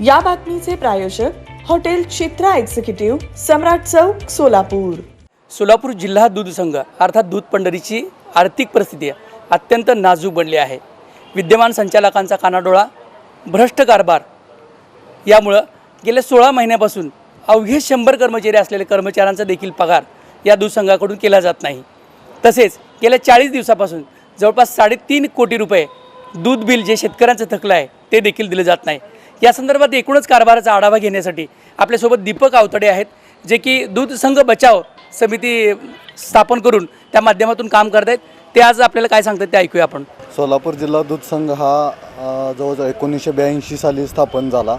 या बातमीचे प्रायोजक हॉटेल चित्रा एक्झिक्युटिव्ह सम्राट चौक सोलापूर. सोलापूर जिल्हा दूध संघ अर्थात दूध पंढरीची आर्थिक परिस्थिती अत्यंत नाजूक बनली आहे. विद्यमान संचालकांचा कानाडोळा भ्रष्ट कारभार यामुळं गेल्या सोळा महिन्यापासून अवघे शंभर कर्मचारी असलेल्या कर्मचाऱ्यांचा देखील पगार या दूध संघाकडून केला जात नाही. तसेच गेल्या चाळीस दिवसापासून जवळपास साडेतीन कोटी रुपये दूध बिल जे शेतकऱ्यांचं थकलं आहे ते देखील दिलं जात नाही. या संदर्भात एकूणच कारभाराचा आढावा घेण्यासाठी आपल्यासोबत दीपक आवतडे आहेत जे की दूध संघ बचाव समिती स्थापन करून त्या माध्यमातून काम करत आहेत. ते आज आपल्याला काय सांगतात ते ऐकूया आपण. सोलापूर जिल्हा दूध संघ हा जवळजवळ एकोणीसशे ब्याऐंशी साली स्थापन झाला.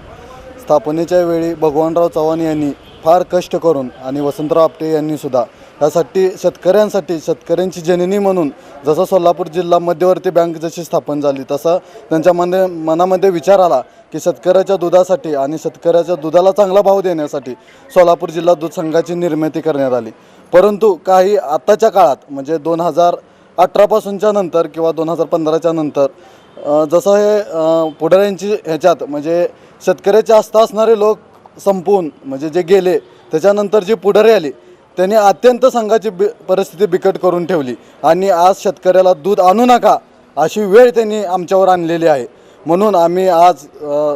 स्थापनेच्या वेळी भगवानराव चव्हाण यांनी फार कष्ट करून आणि वसंतराव आपटे यांनीसुद्धा यासाठी शेतकऱ्यांसाठी शेतकऱ्यांची जननी म्हणून जसं सोलापूर जिल्हा मध्यवर्ती बँक जशी स्थापन झाली तसं त्यांच्या मने मनामध्ये विचार आला की शेतकऱ्याच्या दुधासाठी आणि शेतकऱ्याच्या दुधाला चांगला भाव देण्यासाठी सोलापूर जिल्हा दूध संघाची निर्मिती करण्यात आली. परंतु काही आत्ताच्या काळात म्हणजे दोन हजार अठरापासूनच्या नंतर किंवा दोन हजार पंधराच्या नंतर जसं हे पुढाऱ्यांची ह्याच्यात म्हणजे शेतकऱ्याचे आस्था असणारे लोक संपवून म्हणजे जे गेले त्याच्यानंतर जी पुढारी आली त्यांनी अत्यंत संघाची बि परिस्थिती बिकट करून ठेवली. आणि आज शेतकऱ्याला दूध आणू नका अशी वेळ त्यांनी आमच्यावर आणलेली आहे. म्हणून आम्ही आज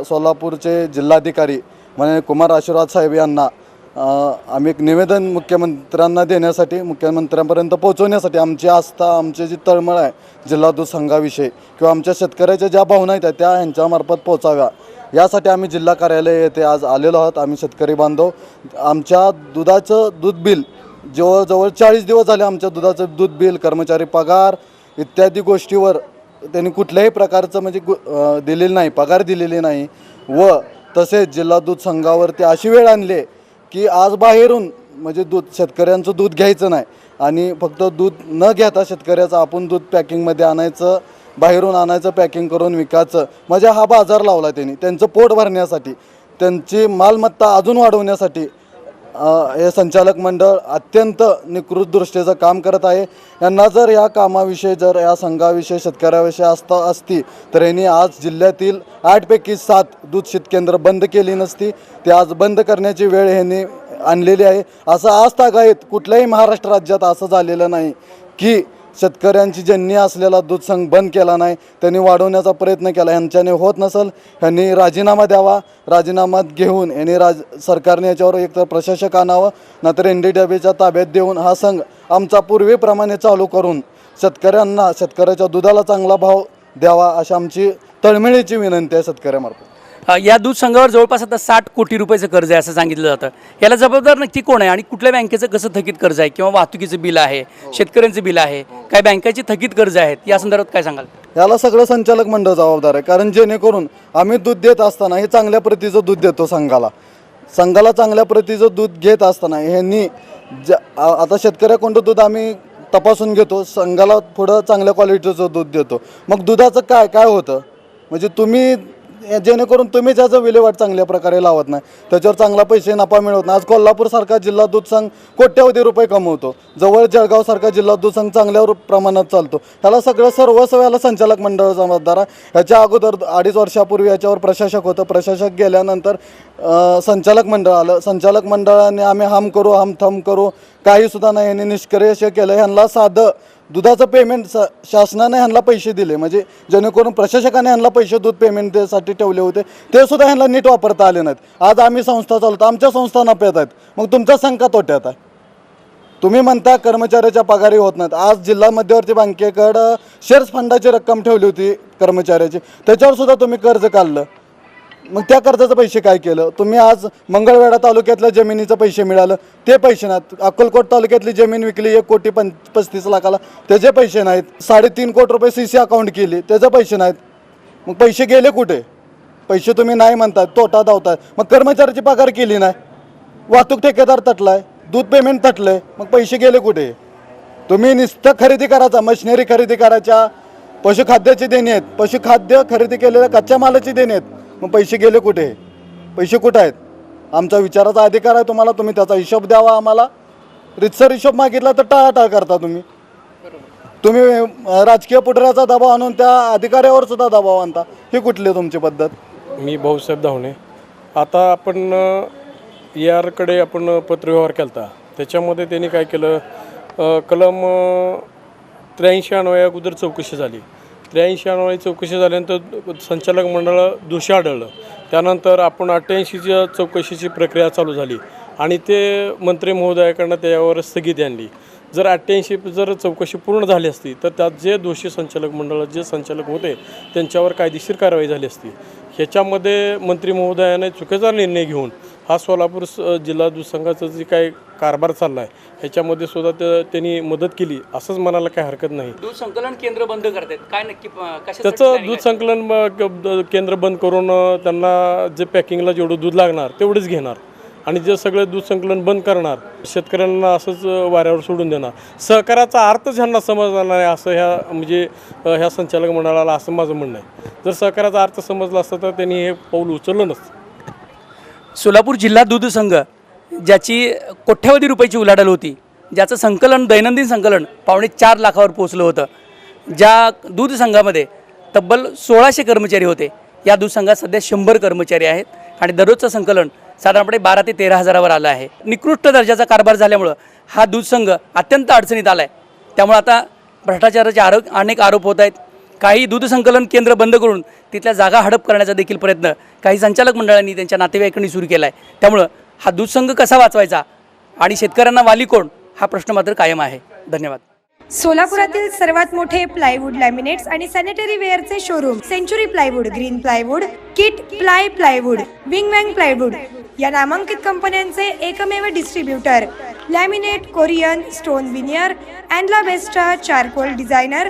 सोलापूरचे जिल्हाधिकारी म्हणजे कुमार आशीर्वाद साहेब यांना आम्ही एक निवेदन मुख्यमंत्र्यांना देण्यासाठी मुख्यमंत्र्यांपर्यंत पोहोचवण्यासाठी आमची आस्था आमची जी तळमळ आहे जिल्हा दूध संघाविषयी किंवा आमच्या शेतकऱ्याच्या ज्या भावना आहेत त्या ह्यांच्यामार्फत पोहोचाव्या. यासाठी आम्ही जिल्हा कार्यालय येथे आज आलेलो आहोत. आम्ही शेतकरी बांधव आमच्या दुधाचं दूध बिल जवळजवळ चाळीस दिवस झाले आमच्या दुधाचं दूध बिल कर्मचारी पगार इत्यादी गोष्टीवर त्यांनी कुठल्याही प्रकारचं म्हणजे गु दिलेलं नाही पगार दिलेले नाही. व तसेच जिल्हा दूध संघावरती अशी वेळ आणली आहे की आज बाहेरून म्हणजे दूध शेतकऱ्यांचं दूध घ्यायचं नाही आणि फक्त दूध न घेता शेतकऱ्याचं आपण दूध पॅकिंगमध्ये आणायचं बाहेरून आणायचं पॅकिंग करून विकायचं. म्हणजे हा बाजार लावला त्यांनी. त्यांचं पोट भरण्यासाठी त्यांची मालमत्ता अजून वाढवण्यासाठी हे संचालक मंडळ अत्यंत निकृत दृष्टीचं काम करत आहे. यांना जर या कामाविषयी जर या संघाविषयी शेतकऱ्याविषयी असता असती तर यांनी आज जिल्ह्यातील आठपैकी सात दूध शेतकेंद्र बंद केली नसती. ते आज बंद करण्याची वेळ ह्यांनी आणलेली आहे. असं आज तागायत कुठल्याही महाराष्ट्र राज्यात असं झालेलं नाही की शेतकऱ्यांची जन्य असलेला दूध संघ बंद केला नाही त्यांनी वाढवण्याचा प्रयत्न केला. ह्यांच्याने होत नसेल ह्यांनी राजीनामा द्यावा. राजीनामा घेऊन यांनी राज सरकारने याच्यावर एकतर प्रशासक आणावं नाहीतर एन डी डब्ल्यूच्या ताब्यात देऊन हा संघ आमचा पूर्वीप्रमाणे चालू करून शेतकऱ्यांना शेतकऱ्याच्या दुधाला चांगला भाव द्यावा अशी आमची तळमळीची विनंती आहे शेतकऱ्यामार्फत. या दूध संघावर जवळपास आता साठ कोटी रुपयाचं कर्ज आहे असं सांगितलं जातं. याला जबाबदार नक्की कोण आहे आणि कुठल्या बँकेचं कसं थकीत कर्ज आहे किंवा वाहतुकीचं बिल आहे शेतकऱ्यांचं बिल आहे? काय बँकेची थकीत कर्ज आहेत? या संदर्भात काय सांगाल? याला सगळं संचालक मंडळ जबाबदार आहे. कारण जेणेकरून आम्ही दूध देत असताना हे चांगल्या प्रतीचं दूध देतो संघाला. संघाला चांगल्या प्रतीचं दूध घेत असताना ह्यांनी ज आता शेतकऱ्याकडं दूध आम्ही तपासून घेतो संघाला थोडं चांगल्या क्वालिटीचं दूध देतो. मग दुधाचं काय काय होतं? म्हणजे तुम्ही जेणेकरून तुम्ही त्याचं विल्हेवाट चांगल्या प्रकारे लावत नाही त्याच्यावर चांगला पैसे नफा मिळवत नाही. आज कोल्हापूरसारखा जिल्हा दूध संघ कोट्यवधी रुपये कमवतो. जवळ जळगावसारखा जिल्हा दूध संघ चांगल्या प्रमाणात चालतो. ह्याला सगळं सर्वस्व याला संचालक मंडळ जबाबदार आहे. ह्याच्या अगोदर अडीच वर्षापूर्वी याच्यावर प्रशासक होतं. प्रशासक गेल्यानंतर संचालक मंडळ आलं. संचालक मंडळाने आम्ही हम करू हम थम करू काही सुद्धा नाही. यांनी निष्क्रिय केलं. ह्यांना साधं दुधाचं पेमेंट स शासनाने ह्यांना पैसे दिले. म्हणजे जेणेकरून प्रशासकाने ह्यांना पैसे दूध पेमेंटसाठी ठेवले होते. ते सुद्धा ह्यांना नीट वापरता आले नाहीत. आज आम्ही संस्था चालवतो. आमच्या संस्था नफ्यात आहेत. मग तुमचा संका तोट्यात आहे तुम्ही म्हणता कर्मचाऱ्याच्या पगारी होत नाहीत. आज जिल्हा मध्यवर्ती बँकेकडं शेअर्स फंडाची रक्कम ठेवली होती कर्मचाऱ्याची. त्याच्यावर सुद्धा तुम्ही कर्ज काढलं. मग त्या कर्जाचं पैसे काय केलं? तुम्ही आज मंगळवेढा तालुक्यातल्या जमिनीचं पैसे मिळालं. ते पैसे नाहीत. अक्कलकोट तालुक्यातली जमीन विकली एक कोटी पं पस्तीस लाखाला. त्याचे पैसे नाहीत. साडेतीन कोटी रुपये सी सी अकाउंट केली. त्याचे पैसे नाहीत. मग पैसे गेले कुठे? पैसे तुम्ही नाही म्हणतात तोटा धावताय. मग कर्मचाऱ्याची पगार केली नाही. वाहतूक ठेकेदार तटलाय. दूध पेमेंट तटलंय. मग पैसे गेले कुठे? तुम्ही नुसतं खरेदी करायचा. मशिनरी खरेदी करायच्या. पशुखाद्याची देणी आहेत. पशुखाद्य खरेदी केलेल्या कच्च्या मालाची देणी आहेत. मग पैसे गेले कुठे? पैसे कुठे आहेत? आमचा विचाराचा अधिकार आहे तुम्हाला तुम्ही त्याचा हिशोब द्यावा आम्हाला. रितसर हिशोब मागितला तर टाळाटाळ करता तुम्ही. तुम्ही राजकीय पुढऱ्याचा दबाव आणून त्या अधिकाऱ्यावर सुद्धा दबाव आणता. ही कुठली तुमची पद्धत? मी भाऊसाहेब धावणे. आता आपण ए आरकडे आपण पत्रव्यवहार केला होता त्याच्यामध्ये त्यांनी काय केलं? कलम त्र्याऐंशी अन्वया अगोदर चौकशी झाली. त्र्याऐंशी अन्वयी चौकशी झाल्यानंतर संचालक मंडळ दोषी आढळलं त्यानंतर आपण अठ्ठ्याऐंशीच्या चौकशीची प्रक्रिया चालू झाली आणि ते मंत्री महोदयाकडनं त्यावर स्थगिती आणली. जर अठ्ठ्याऐंशी जर चौकशी पूर्ण झाली असती तर त्यात जे दोषी संचालक मंडळ जे संचालक होते त्यांच्यावर कायदेशीर कारवाई झाली असती. ह्याच्यामध्ये मंत्री महोदयाने चुकीचा निर्णय घेऊन हा सोलापूर स- जिल्हा दूध संघाचा जे काही कारभार चालला आहे ह्याच्यामध्ये सुद्धा ते त्यांनी मदत केली असंच म्हणायला काही हरकत नाही. दूध संकलन केंद्र बंद करतात. काय नक्की त्याचं दूध संकलन क- केंद्र बंद करून अ, त्यांना जे पॅकिंगला जेवढं दूध लागणार तेवढेच घेणार. आणि जे सगळं दूध संकलन बंद करणार शेतकऱ्यांना असंच अ, वाऱ्यावर सोडून देणार. सहकाराचा अर्थच ह्यांना समजला नाही असं ह्या म्हणजे अ, ह्या संचालक मंडळाला असं माझं म्हणणं आहे. जर सहकाराचा अर्थ समजला असता तर त्यांनी हे पाऊल उचललं नसतं. सोलापूर जिल्हा दूध संघ ज्याची कोट्यावधी रुपयाची उलाढाल होती ज्याचं संकलन दैनंदिन संकलन पावणे चार लाखावर पोचलं होतं. ज्या दूध संघामध्ये तब्बल सोळाशे कर्मचारी होते या दूध संघात सध्या शंभर कर्मचारी आहेत आणि दररोजचं संकलन साधारणपणे बारा ते तेरा हजारावर आलं आहे. निकृष्ट दर्जाचा कारभार झाल्यामुळं हा दूध संघ अत्यंत अडचणीत आला आहे त्यामुळं आता भ्रष्टाचाराचे आरोप अनेक आरोप होत आहेत. काही दूध संकलन केंद्र बंद करून तिथल्या जागा हडप करण्याचा देखील प्रयत्न काही संचालक मंडळांनी त्यांच्या नातेवाईकांनी सुरू केला आहे त्यामुळं हा दूध संघ कसा वाचवायचा आणि शेतकऱ्यांना वाली कोण हा प्रश्न मात्र कायम आहे. धन्यवाद. सोलापुरातील सर्वात मोठे प्लायवूड लॅमिनेट्स आणि sanitary वेअरचे showroom century plywood green plywood kit ply plywood wing wang plywood या नामांकित कंपन्यांचे एकमेव distributor laminate Korean stone veneer अँडला बेस्टा charcoal designer